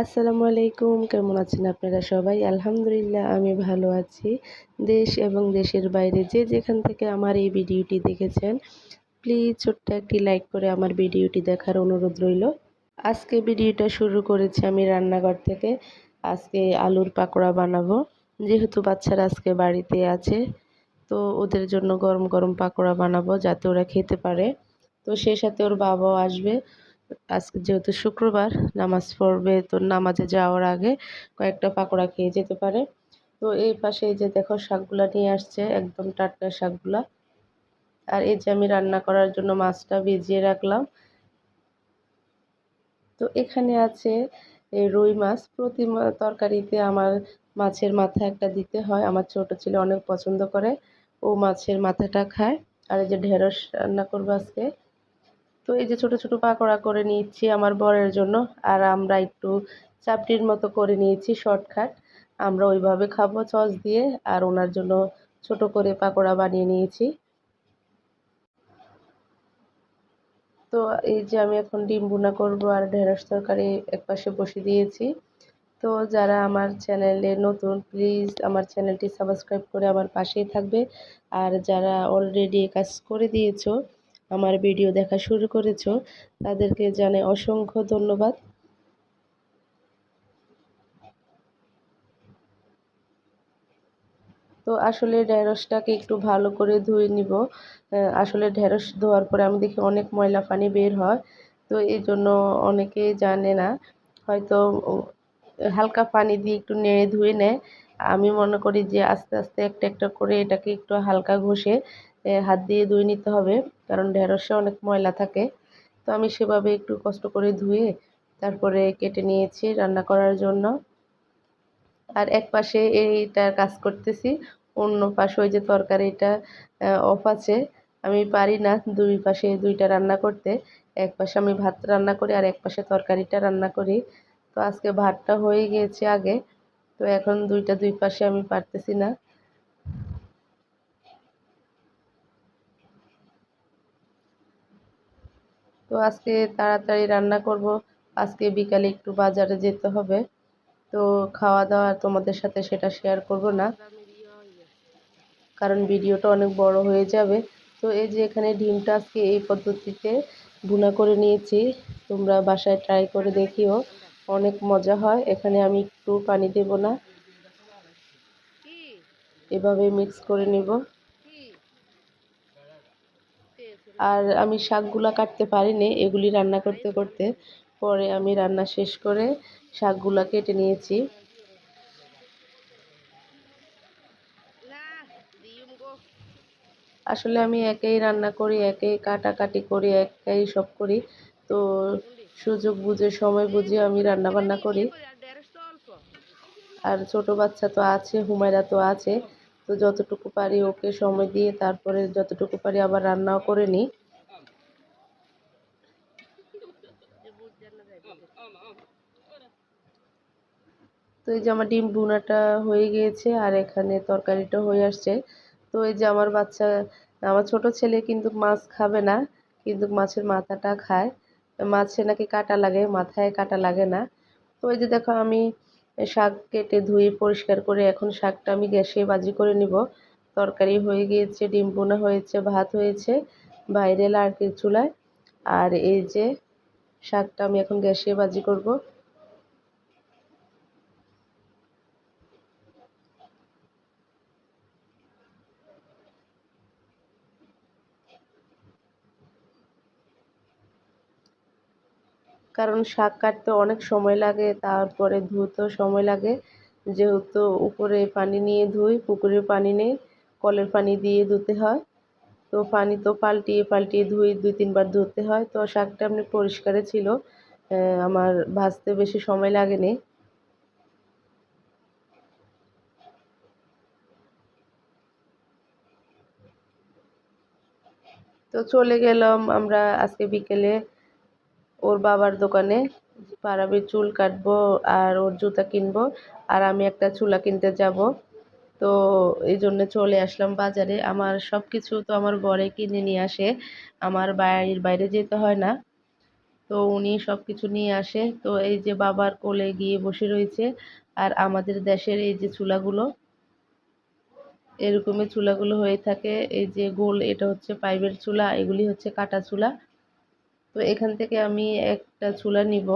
আসসালামু আলাইকুম, কেমন আছেন আপনারা সবাই? আলহামদুলিল্লাহ, আমি ভালো আছি। দেশ এবং দেশের বাইরে যে যেখান থেকে আমার এই ভিডিওটি দেখেছেন প্লিজ ছোট্ট একটি লাইক করে আমার ভিডিওটি দেখার অনুরোধ রইল। আজকে ভিডিওটা শুরু করেছি আমি রান্নাঘর থেকে। আজকে আলুর পাকোড়া বানাবো। যেহেতু বাচ্চারা আজকে বাড়িতে আছে, তো ওদের জন্য গরম গরম পাকোড়া বানাবো যাতে ওরা খেতে পারে। তো সেই সাথে ওর বাবাও আসবে। আজকে যেহেতু শুক্রবার, নামাজ পড়বে, তো নামাজে যাওয়ার আগে কয়েকটা পাকোড়া খেয়ে যেতে পারে। তো এই পাশে এই যে দেখো শাকগুলা নিয়ে আসছে, একদম টাটকা শাকগুলা। আর এই যে আমি রান্না করার জন্য মাছটা ভিজিয়ে রাখলাম। তো এখানে আছে এই রুই মাছ। প্রতি তরকারিতে আমার মাছের মাথা একটা দিতে হয়। আমার ছোট ছেলে অনেক পছন্দ করে। ও মাছের মাথাটা খায়। আর এই যে ঢেঁড়স রান্না করব আজকে। তো এই যে ছোট ছোট পাকোড়া করে নিচ্ছি আমার বরের জন্য। আর আমরা একটু চাপটির মতো করে নিয়েছি শর্টকাট। আমরা ওইভাবে খাব সস দিয়ে, আর ওনার জন্য ছোট করে পাকোড়া বানিয়ে নিয়েছি। তো এই যে আমি এখন ডিম বুনা করব আর ঢেঁড়স তরকারি একপাশে বসে দিয়েছি। তো যারা আমার চ্যানেলে নতুন, প্লিজ আমার চ্যানেলটি সাবস্ক্রাইব করে আমার পাশেই থাকবে। আর যারা অলরেডি কাজ করে দিয়েছ আমার ভিডিও দেখা শুরু করেছ, তাদেরকে জানে অসংখ্য ধন্যবাদ। তো আসলে ঢেঁড়সটাকে একটু ভালো করে ধুয়ে নিব। আসলে ঢেঁড়স ধোয়ার পরে আমি দেখি অনেক ময়লা পানি বের হয়, তো এই জন্য অনেকেই জানে না। হয়তো হালকা পানি দিয়ে একটু নেড়ে ধুয়ে নেয়। আমি মনে করি যে আস্তে আস্তে একটা একটা করে এটাকে একটু হালকা ঘষে হাত দিয়ে ধুয়ে নিতে হবে, কারণ ঢেঁড়সে অনেক ময়লা থাকে। তো আমি সেভাবে একটু কষ্ট করে ধুয়ে তারপরে কেটে নিয়েছি রান্না করার জন্য। আর এক পাশে এইটার কাজ করতেছি, অন্য পাশে ওই যে তরকারিটা অফ আছে। আমি পারি না দুই পাশে দুইটা রান্না করতে, এক পাশে আমি ভাত রান্না করি আর এক পাশে তরকারিটা রান্না করি। তো আজকে ভাতটা হয়ে গিয়েছে আগে, তো এখন দুইটা দুই পাশে আমি পারতেছি না। তো আজকে তাড়াতাড়ি রান্না করব। আজকে বিকালে একটু বাজারে যেতে হবে। তো খাওয়া দাওয়া তোমাদের সাথে সেটা শেয়ার করব না। কারণ ভিডিওটা অনেক বড় হয়ে যাবে। তো এই যে এখানে ডিমটা আজকে এই পদ্ধতিতে ভুনা করে নিয়েছি। তোমরা বাসায় ট্রাই করে দেখিও। অনেক মজা হয়। এখানে আমি একটু পানি দেব না। এভাবে মিক্স করে নিব। আর আমি শাকগুলা কাটতে পারিনি, এগুলি রান্না করতে করতে। পরে আমি রান্না শেষ করে শাকগুলা কেটে নিয়েছি। আসলে আমি একাই রান্না করি, একাই কাটাকাটি করি, একাই সব করি। তো সুযোগ বুঝে, সময় বুঝে আমি রান্না বান্না করি। আর ছোট বাচ্চা তো আছে, হুমায়রা তো আছে। তো যতটুকু পারি ওকে সময় দিয়ে তারপরে যতটুকু পারি আবার রান্নাও করে নিই। তো এই যে আমার ডিম বুনাটা হয়ে গিয়েছে আর এখানে তরকারিটা হয়ে আসছে। তো এই যে আমার বাচ্চা, আমার ছোট ছেলে কিন্তু মাছ খাবে না, কিন্তু মাছের মাথাটা খায়। মাছে নাকি কাটা লাগে, মাথায় কাটা লাগে না। তো এই যে দেখো আমি শাক কেটে ধুয়ে পরিষ্কার করে এখন শাকটা আমি গ্যাসে বাজি করে নিব। তরকারি হয়ে গিয়েছে, ডিম বোনা হয়েছে, ভাত হয়েছে, বাইরে লাড়কির চুলায়। আর এই যে শাকটা আমি এখন গ্যাসে বাজি করব। কারণ শাক কাটতে অনেক সময় লাগে, তারপরে ধুতেও সময় লাগে। যেহেতু উপরে পানি নিয়ে ধুই, পুকুরের পানি নেই, কলের পানি দিয়ে ধুতে হয়। তো পানি তো পাল্টিয়ে পাল্টিয়ে ধুই, দুই তিনবার ধুতে হয়। তো শাকটা এমনি পরিষ্কারে ছিল আমার ভাজতে বেশি সময় লাগেনি। তো চলে গেলাম আমরা আজকে বিকেলে ওর বাবার দোকানে পারাবে চুল কাটবো আর ওর জুতা কিনবো আর আমি একটা চুলা কিনতে যাব। তো এই জন্য চলে আসলাম বাজারে। আমার সব কিছু তো আমার বরে কিনে নিয়ে আসে। আমার বাড়ির বাইরে যেতে হয় না। তো উনি সব কিছু নিয়ে আসে। তো এই যে বাবার কোলে গিয়ে বসে রয়েছে আর আমাদের দেশের এই যে চুলাগুলো, এরকমই চুলাগুলো হয়ে থাকে। এই যে গোল, এটা হচ্ছে পাইপের চুলা, এগুলি হচ্ছে কাটা চুলা। তো এখান থেকে আমি একটা চুলা নিব।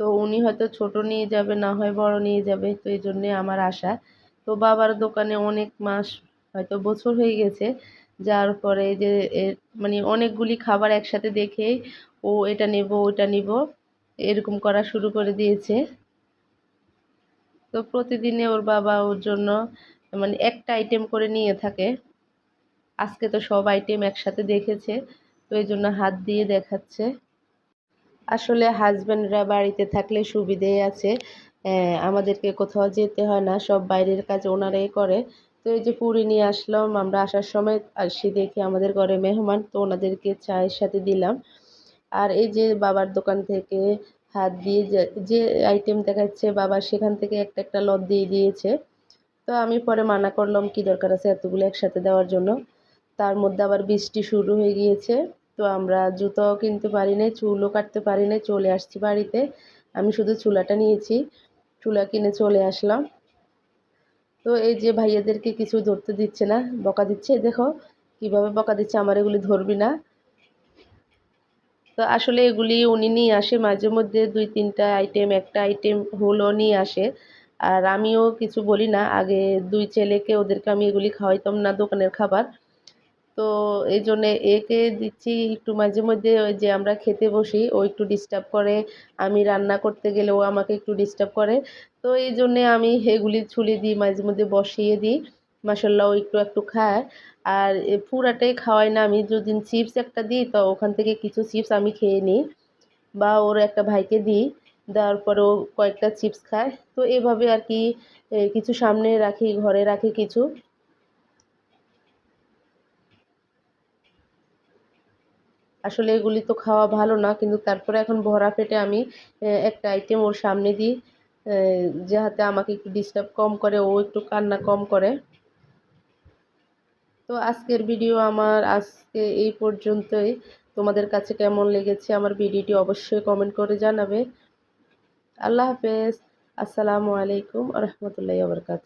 তো উনি হয়তো ছোট নিয়ে যাবে, না হয় বড় নিয়ে যাবে, তো এই জন্যে আমার আশা। তো বাবার দোকানে অনেক মাস, হয়তো বছর হয়ে গেছে, যার পরে যে মানে অনেকগুলি খাবার একসাথে দেখেই ও এটা নেব, ওটা নিব, এরকম করা শুরু করে দিয়েছে। তো প্রতিদিনে ওর বাবা ওর জন্য মানে একটা আইটেম করে নিয়ে থাকে। আজকে তো সব আইটেম একসাথে দেখেছে, তো এই জন্য হাত দিয়ে দেখাচ্ছে। আসলে হাজব্যান্ডরা বাড়িতে থাকলে সুবিধেই আছে। আমাদেরকে কোথাও যেতে হয় না, সব বাইরের কাজ ওনারাই করে। তো এই যে পুরি নিয়ে আসলাম, আমরা আসার সময় আসি দেখি আমাদের ঘরে মেহমান, তো ওনাদেরকে চায়ের সাথে দিলাম। আর এই যে বাবার দোকান থেকে হাত দিয়ে যে আইটেম দেখাচ্ছে, বাবা সেখান থেকে একটা একটা লত দিয়ে দিয়েছে। তো আমি পরে মানা করলাম, কি দরকার আছে এতগুলো একসাথে দেওয়ার জন্য? তার মধ্যে আবার বৃষ্টি শুরু হয়ে গিয়েছে। তো আমরা জুতোও কিনতে পারি নাই, চুলও কাটতে পারি নাই, চলে আসছি বাড়িতে। আমি শুধু চুলাটা নিয়েছি, চুলা কিনে চলে আসলাম। তো এই যে ভাইয়াদেরকে কিছু ধরতে দিচ্ছে না, বকা দিচ্ছে, দেখো কীভাবে বকা দিচ্ছে, আমার এগুলি ধরবি না। তো আসলে এগুলি উনি নিয়ে আসে, মাঝে মধ্যে দুই তিনটা আইটেম একটা আইটেম হলো নিয়ে আসে। আর আমিও কিছু বলি না, আগে দুই ছেলেকে ওদেরকে আমি এগুলি খাওয়াইতাম না দোকানের খাবার। তো এই জন্যে একে দিচ্ছি একটু মাঝে মধ্যে যে আমরা খেতে বসি, ও একটু ডিস্টার্ব করে। আমি রান্না করতে গেলে ও আমাকে একটু ডিস্টার্ব করে। তো এই জন্যে আমি এগুলি ছুলি দিই, মাঝে মধ্যে বসিয়ে দিই। মাসাল্লাহ ও একটু একটু খায়। আর পুরাটাই খাওয়াই না, আমি যদি চিপস একটা দিই, তো ওখান থেকে কিছু চিপস আমি খেয়ে নিই। বা ওর একটা ভাইকে দিই, দেওয়ার পরে ও কয়েকটা চিপস খায়। তো এভাবে আর কি কিছু সামনে রাখি, ঘরে রাখি কিছু। আসলে এগুলি তো খাওয়া ভালো না, কিন্তু তারপরে এখন ভরা পেটে আমি একটা আইটেম ওর সামনে দিই যাহাতে আমাকে একটু ডিস্টার্ব কম করে, ও একটু কান্না কম করে। তো আজকের ভিডিও আমার, আজকে এই পর্যন্তই। তোমাদের কাছে কেমন লেগেছে আমার ভিডিওটি অবশ্যই কমেন্ট করে জানাবে। আল্লাহ হাফেজ। আসসালামু আলাইকুম রহমতুল্লাহ বরকাত